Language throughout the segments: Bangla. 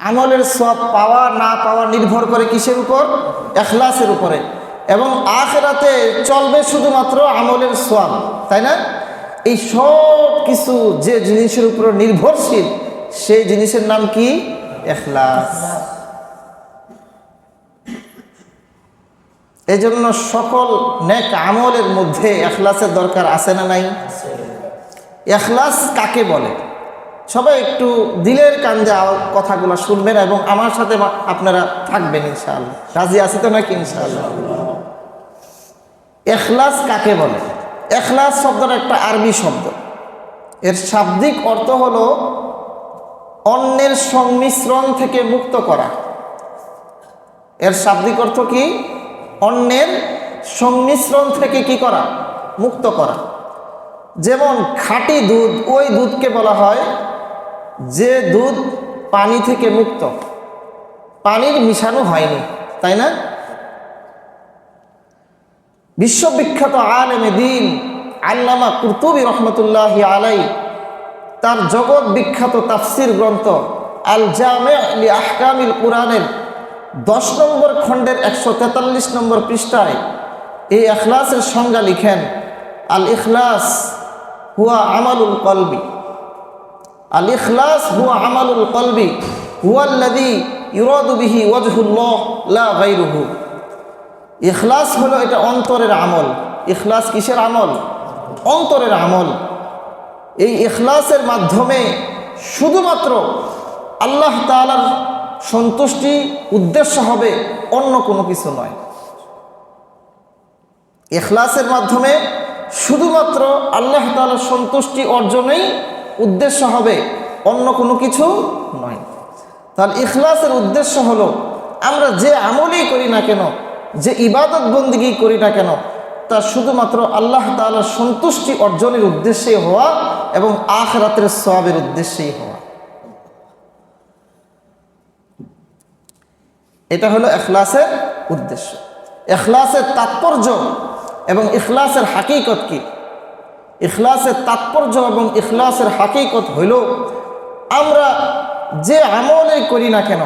আমলের সব পাওয়া, না পাওয়া নির্ভর করে কিসের উপর? এখলাসের উপরে। এবং আখেরাতে চলবে শুধুমাত্র আমলের সব তাই না? এই সব কিছু যে জিনিসের উপর নির্ভরশীল, সেই জিনিসের নাম কি? এখলাস। এই জন্য সকল নেক আমলের মধ্যে এখলাসের দরকার আছে না নাই? এখলাস কাকে বলে? সবাই একটু দিলের আও- কথাগুলো শুনবেন এবং আমার সাথে আপনারা থাকবেন ইনশাআল্লাহ। রাজি আছি তো নাকি ইনশাআল্লাহ? এখলাস কাকে বলে? এখলাস শব্দটা একটা আরবি শব্দ। এর শাব্দিক অর্থ হলো অন্যের সংমিশ্রণ থেকে মুক্ত করা। এর শাব্দিক অর্থ কি? অন্যের সংমিশ্রণ থেকে কি করা? মুক্ত করা। যেমন খাঁটি দুধ, ওই দুধকে বলা হয় যে দুধ পানি থেকে মুক্ত, পানির মিশানো হয়নি, তাই না? বিশ্ববিখ্যাত আলেমে দিন আল্লামা কুরতুবি রহমতুল্লাহ আলাই তার জগৎ বিখ্যাত তাফসির গ্রন্থ আল জামে আলি আহকামিল কোরআনের দশ নম্বর খণ্ডের একশো তেতাল্লিশ নম্বর পৃষ্ঠায় এই এখলাসের সংজ্ঞা লিখেন আল ইখলাস হুয়া আমালুল কলবি। আল ইখলাস হুয়া আমালুল কলবি হুয়াল্লাদি ইউরাদু বিহি ওয়াজহুল্লাহ, লা গাইরুহু ইখলাস হলো এটা অন্তরের আমল। ইখলাস কিসের আমল? অন্তরের আমল। এই ইখলাসের মাধ্যমে শুধুমাত্র আল্লাহ তাআলার সন্তুষ্টি উদ্দেশ্য হবে অন্য কোনো কিছু নয়। এখলাসের মাধ্যমে শুধুমাত্র আল্লাহ তাআলার সন্তুষ্টি অর্জনেই উদ্দেশ্য হবে, অন্য কোনো কিছু নয়। তাহলে ইখলাসের উদ্দেশ্য হলো, আমরা যে আমলই করি না কেন, যে ইবাদত বন্দিগি করি না কেন, তা শুধুমাত্র আল্লাহ তাআলার সন্তুষ্টি অর্জনের উদ্দেশ্যেই হওয়া এবং আখরাতের সবের উদ্দেশ্যেই হওয়া। এটা হলো এখলাসের উদ্দেশ্য। এখলাসের তাৎপর্য এবং ইখলাসের হাকিকত কি? ইখলাসের তাৎপর্য এবং ইখলাসের হাকিকত হইল, আমরা যে আমলে করি না কেন,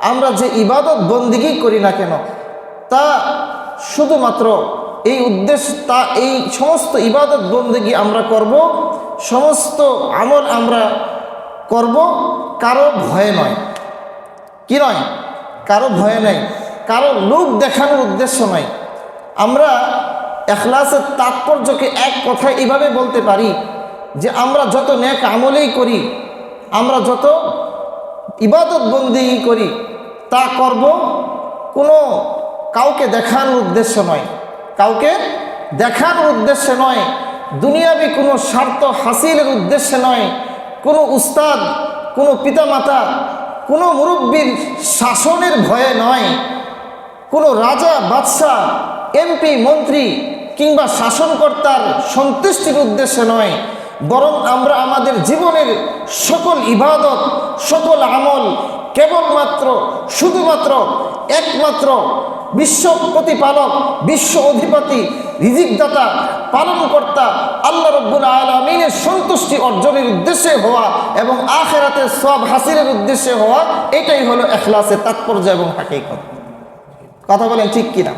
আমরা যে ইবাদত বন্দিগি করি না কেন, তা শুধুমাত্র এই উদ্দেশ্য, তা এই সমস্ত ইবাদত বন্দিগি আমরা করব, সমস্ত আমল আমরা করব, কারও ভয়ে নয়। কি নয়? কারও ভয়ে নাই। কারও লোক দেখানোর উদ্দেশ্য নয় আমরা এখলাসের তাৎপর্যকে এক কথায় এভাবে বলতে পারি যে আমরা যত ন্যাক আমলেই করি, আমরা যত ইবাদত বন্দি করি, তা করব কোনো কাউকে দেখানোর উদ্দেশ্য নয়। কাউকে দেখানোর উদ্দেশ্যে নয়, দুনিয়াবি কোনো স্বার্থ হাসিলের উদ্দেশ্যে নয়, কোনো উস্তাদ, কোনো পিতামাতা, কোনো মুরব্বীর শাসনের ভয়ে নয়। কোনো রাজা বাদশাহ এমপি, মন্ত্রী কিংবা শাসনকর্তার সন্তুষ্টির উদ্দেশ্যে নয়, বরং আমরা আমাদের জীবনের সকল ইবাদত, সকল আমল কেবলমাত্র, শুধুমাত্র একমাত্র বিশ্ব প্রতিপালক, বিশ্ব অধিপতি, রিজিকদাতা, পালনকর্তা, আল্লাহ রব্বুল আলমিনের সন্তুষ্টি অর্জনের উদ্দেশ্যে হওয়া এবং আখেরাতের সব হাসিলের উদ্দেশ্যে হওয়া, এটাই হলো এখলাসের তাৎপর্য এবং হাকিকত। কথা বলেন ঠিক কিনা?